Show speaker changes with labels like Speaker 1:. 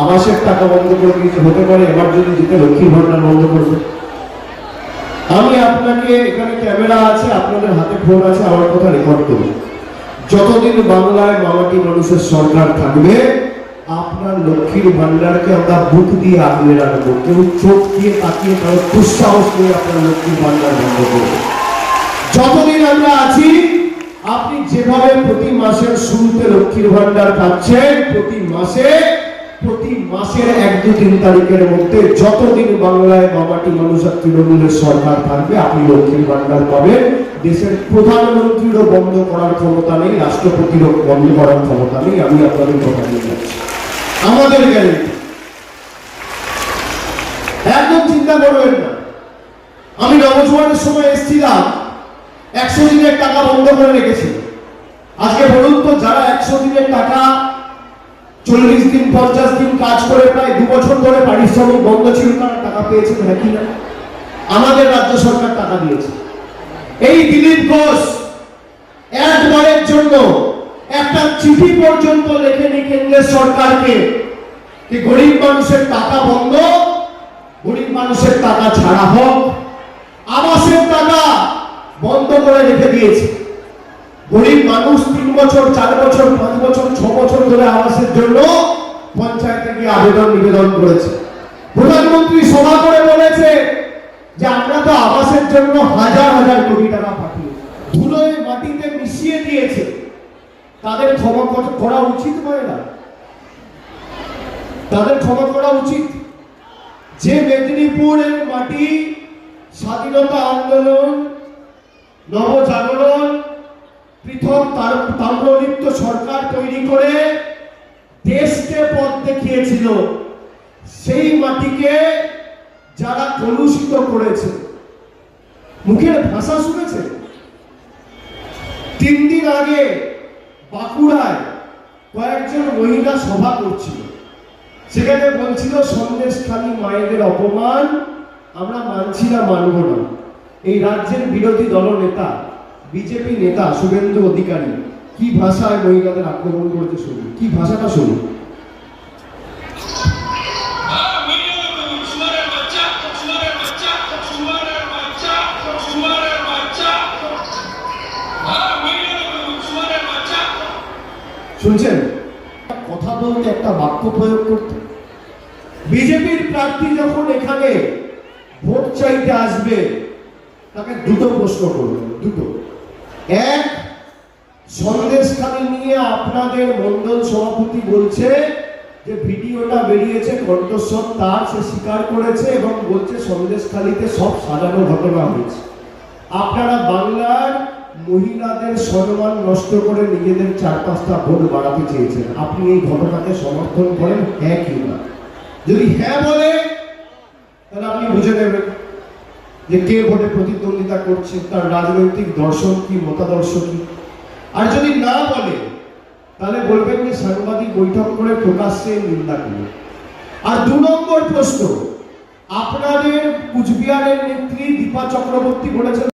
Speaker 1: আবাসের টাকা বন্ধ করে দিয়েছে হতে পারে, এবার যদি যেতে লক্ষ্মীর ভান্ডার বন্ধ করবে আমি আপনাকে এখানে ক্যামেরা আছে, আপনাদের হাতে ফোন আছে, আমার কথা রেকর্ড করুন। যতদিন বাংলায় মামাটি মানুষের সরকার থাকবে, আপনার লক্ষ্মীর ভান্ডারকে আমরা বুক দিয়ে আগলে রাখব। কেউ চোখ দিয়ে তাকিয়ে তার দুঃসাহস করে আপনার লক্ষ্মীর ভান্ডার বন্ধ করবে। যতদিন আমরা আছি, আপনি যেভাবে প্রতি মাসের শুরুতে লক্ষ্মীর ভান্ডার পাচ্ছেন প্রতি মাসে প্রতি মাসের এক দু তিন তারিখের মধ্যে যতদিন বাংলায় মামাটি মানুষ আর তৃণমূলের সরকার থাকবে, আপনি লক্ষ্মীর ভান্ডার পাবেন। দেশের প্রধানমন্ত্রীরও বন্ধ করার ক্ষমতা নেই, রাষ্ট্রপতিরও বন্ধ করার ক্ষমতা নেই, আমি আপনাদের কথা দিয়ে যাচ্ছি। আমাদের গ্যারেন্টি একদম চিন্তা করবেন না। আমি নবজোয়ানের সময় এসেছিলাম, একশো দিনের টাকা বন্ধ করে রেখেছি। আজকে বলুন তো, যারা চল্লিশ দিন, পঞ্চাশ দিন কাজ করে প্রায় দু বছর ধরে পারিশ্রমিক বন্ধ ছিল, তারা টাকা পেয়েছেন হ্যাঁ কি না? আমাদের রাজ্য সরকার টাকা দিয়েছে। এই দিলীপ ঘোষ একবারের জন্য একটা চিঠি পর্যন্ত লেখেনি কেন্দ্রের সরকারকে যে গরিব মানুষের টাকা বন্ধ, গরিব মানুষের টাকা ছাড়া হোক, আবাসের টাকা বন্ধ করে রেখে দিয়েছে। গরিব মানুষ তিন বছর, চার বছর, পাঁচ বছর, ছ বছর ধরে আবাসের জন্য পঞ্চায়েতে গিয়ে আবেদন নিবেদন করেছে। প্রধানমন্ত্রী সভা করে বলেছে যে আমরা তো আবাসের জন্য হাজার হাজার কোটি টাকা পাঠিয়েছি ধুলোয় মাটিতে মিশিয়ে দিয়েছে। তাদের ক্ষমা করা উচিত হয় না? তাদের ক্ষমা করা উচিত। যে মেদিনীপুরের মাটি স্বাধীনতা আন্দোলন নবজাগরণ তাম্রলিপ্ত সরকার তৈরি করে দেশকে পথ দেখিয়েছিল। সেই মাটিকে যারা কলুষিত করেছে। মুখের ভাষা শুনেছে? তিন দিন আগে বাঁকুড়ায় কয়েকজন মহিলা সভা করছিল। সেখানে বলছিল, সন্দেশখালী মায়েদের অপমান আমরা মানছি না, মানব না। এই রাজ্যের বিরোধী দলনেতা বিজেপি নেতা শুভেন্দু অধিকারী, কি ভাষায় মহিলাদের আক্রমণ করতে শুনুন? কি ভাষাটা
Speaker 2: বাচ্চা
Speaker 1: শুনছেন? কথা বলতে একটা বাক্য প্রয়োগ করতে। বিজেপির প্রার্থী যখন এখানে ভোট চাইতে আসবে, তাকে দুটো প্রশ্ন করবে দুটো। এক, সন্দেশখালী নিয়ে আপনাদের মন্ডল সভাপতি বলছে যে ভিডিওটা বেরিয়েছে, কণ্ঠস্বর তার, সে স্বীকার করেছে এবং বলছে সন্দেশখালীতে সব সাজানো ঘটনা হয়েছে। আপনারা বাংলার মহিলাদের সম্মান নষ্ট করে নিজেদের চার পাঁচটা ভোট বাড়াতে চেয়েছেন। আপনি এই ঘটনাকে সমর্থন করেন? হ্যাঁ কি না যদি হ্যাঁ বলে, তাহলে আপনি বুঝে নেবেন। যে কে ভোটে প্রতিদ্বন্দ্বিতা করছে, তার রাজনৈতিক দর্শন কি, মতাদর্শ কি? আর যদি না বলে, তাহলে বলবেন যে সাংবাদিক বৈঠক করে প্রকাশ্যে নিন্দা করবে। আর দু নম্বর প্রশ্ন, আপনাদের কুচবিহারের নেত্রী দীপা চক্রবর্তী বলেছেন